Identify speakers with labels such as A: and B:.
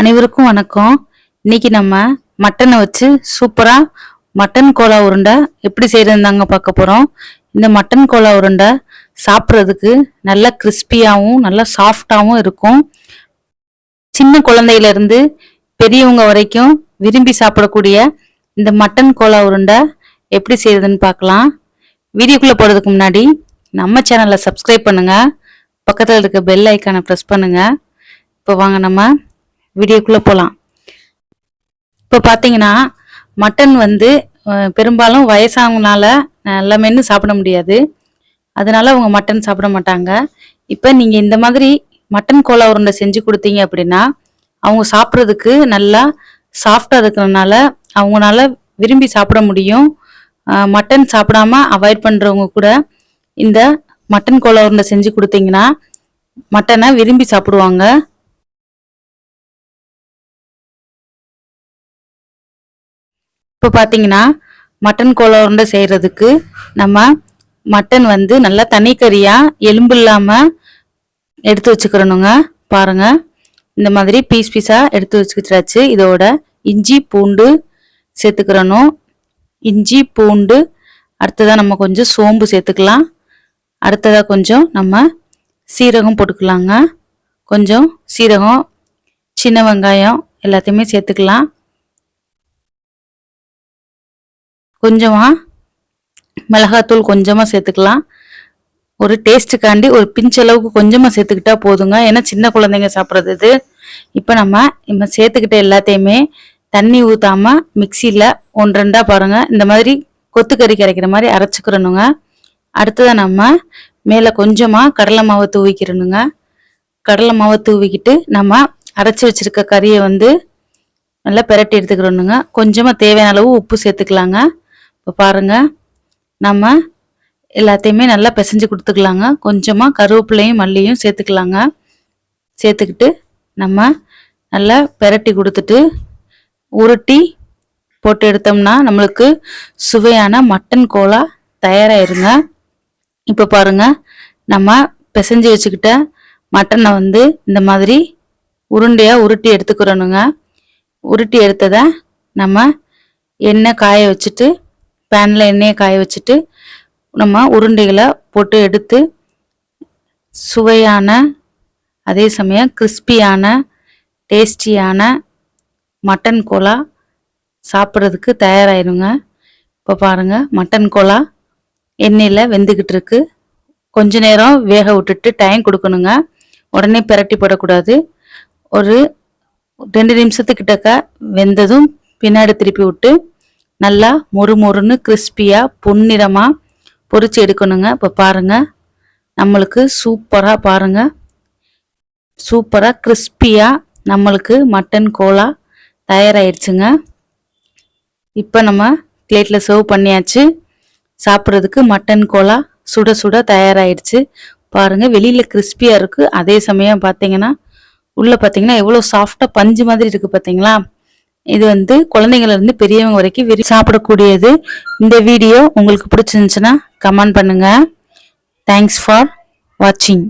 A: அனைவருக்கும் வணக்கம். இன்னைக்கு நம்ம மட்டனை வச்சு சூப்பரா மட்டன் கோலா உருண்டை எப்படி செய்கிறதுந்தாங்க பார்க்க போறோம். இந்த மட்டன் கோலா உருண்டை சாப்பிட்றதுக்கு நல்லா கிறிஸ்பியாகவும் நல்லா சாஃப்டாகவும் இருக்கும். சின்ன குழந்தையிலேருந்து பெரியவங்க வரைக்கும் விரும்பி சாப்பிடக்கூடிய இந்த மட்டன் கோலா உருண்டை எப்படி செய்யறதுன்னு பார்க்கலாம். வீடியோக்குள்ள போறதுக்கு முன்னாடி நம்ம சேனலை சப்ஸ்கிரைப் பண்ணுங்க. பக்கத்தில் இருக்க பெல் ஐக்கானை ப்ரெஸ் பண்ணுங்க. இப்போ வாங்க நம்ம வீடியோக்குள்ளே போகலாம் இப்போ பார்த்தீங்கன்னா மட்டன் வந்து பெரும்பாலும் வயசானவங்கனால எல்லாமேன்னு மென்று சாப்பிட முடியாது. அதனால அவங்க மட்டன் சாப்பிட மாட்டாங்க. இப்போ நீங்கள் இந்த மாதிரி மட்டன் கோலா உருண்டை செஞ்சு கொடுத்தீங்க அப்படின்னா அவங்க சாப்பிட்றதுக்கு நல்லா சாஃப்டாக இருக்கிறதுனால அவங்களால விரும்பி சாப்பிட முடியும். மட்டன் சாப்பிடாம அவாய்ட் பண்ணுறவங்க கூட இந்த மட்டன் கோலா உருண்டை செஞ்சு கொடுத்தீங்கன்னா மட்டனை விரும்பி சாப்பிடுவாங்க. இப்போ பார்த்தீங்கன்னா மட்டன் கோலா உருண்டை செய்கிறதுக்கு நம்ம மட்டன் வந்து நல்லா தனிக்கறியாக எலும்பு இல்லாமல் எடுத்து வச்சுக்கிறணுங்க. பாருங்க. இந்த மாதிரி பீஸ் பீஸாக எடுத்து வச்சுக்கிட்டாச்சு. இதோட இஞ்சி பூண்டு சேர்த்துக்கிறணும். இஞ்சி பூண்டு அடுத்ததாக நம்ம கொஞ்சம் சோம்பு சேர்த்துக்கலாம். அடுத்ததாக கொஞ்சம் நம்ம சீரகம் போட்டுக்கலாங்க. கொஞ்சம் சீரகம் சின்ன வெங்காயம் எல்லாத்தையுமே சேர்த்துக்கலாம். கொஞ்சமாக மிளகாத்தூள் கொஞ்சமாக சேர்த்துக்கலாம். ஒரு டேஸ்ட்டுக்காண்டி ஒரு பிஞ்ச் அளவுக்கு கொஞ்சமாக சேர்த்துக்கிட்டா போதுங்க. ஏன்னா சின்ன குழந்தைங்க சாப்பிட்றது இது. இப்போ நம்ம நம்ம சேர்த்துக்கிட்ட எல்லாத்தையுமே தண்ணி ஊற்றாம மிக்சியில் ஒன்று ரெண்டாக பாருங்க. இந்த மாதிரி கொத்துக்கறி கரைக்கிற மாதிரி அரைச்சிக்கிறணுங்க. அடுத்ததாக நம்ம மேலே கொஞ்சமாக கடலை மாவை தூவிக்கிறணுங்க. கடலை மாவை தூவிக்கிட்டு நம்ம அரைச்சி வச்சிருக்க கறியை வந்து நல்லா பிரட்டி எடுத்துக்கிறணுங்க. கொஞ்சமாக தேவையான அளவு உப்பு சேர்த்துக்கலாங்க. இப்போ பாருங்க. நம்ம எல்லாத்தையுமே நல்லா பிசைஞ்சு கொடுத்துக்கலாங்க. கொஞ்சமாக கருவேப்பிலையும் மல்லியும் சேர்த்துக்கலாங்க. சேர்த்துக்கிட்டு நம்ம நல்லா பிரட்டி கொடுத்துட்டு உருட்டி போட்டு எடுத்தோம்னா நம்மளுக்கு சுவையான மட்டன் கோலா தயாராயிருங்க. இப்போ பாருங்க. நம்ம பிசைஞ்சு வச்சுக்கிட்ட மட்டனை வந்து இந்த மாதிரி உருண்டையாக உருட்டி எடுத்துக்கிறோனுங்க உருட்டி எடுத்ததை நம்ம எண்ணெய் காய வச்சுட்டு பேனில் எண்ணெயை காய வச்சுட்டு நம்ம உருண்டைகளை போட்டு எடுத்து சுவையான அதே சமயம் கிறிஸ்பியான டேஸ்டியான மட்டன் கோலா சாப்பிட்றதுக்கு தயாராகிடுங்க இப்போ பாருங்க மட்டன் கோலா எண்ணெயில் வெந்துக்கிட்டு இருக்கு. கொஞ்ச நேரம் வேக விட்டுட்டு டைம் கொடுக்கணுங்க. உடனே பிரட்டி போடக்கூடாது. ஒரு ரெண்டு நிமிஷத்துக்கிட்டக்க வெந்ததும் பின்னாடி திருப்பி விட்டு நல்லா மொறு மொறுன்னு கிறிஸ்பியாக பொன்னிறமாக பொறிச்சு எடுக்கணுங்க. இப்போ பாருங்க. நம்மளுக்கு சூப்பராக பாருங்கள் சூப்பராக கிறிஸ்பியாக நம்மளுக்கு மட்டன் கோலா தயாராகிடுச்சுங்க இப்போ நம்ம பிளேட்டில் சர்வ் பண்ணியாச்சு. சாப்பிட்றதுக்கு மட்டன் கோலா சுட சுட தயாராகிடுச்சு பாருங்க வெளியில் கிறிஸ்பியாக இருக்குது அதே சமயம் பார்த்தீங்கன்னா உள்ளே பார்த்தீங்கன்னா எவ்வளோ சாஃப்டாக பஞ்சு மாதிரி இருக்குது பார்த்தீங்களா இது வந்து குழந்தைங்கள்ல இருந்து பெரியவங்க வரைக்கும் விரும்பி சாப்பிடக்கூடியது. இந்த வீடியோ உங்களுக்கு பிடிச்சிருந்துச்சுன்னா கமெண்ட் பண்ணுங்க. தேங்க்ஸ் ஃபார் வாட்சிங்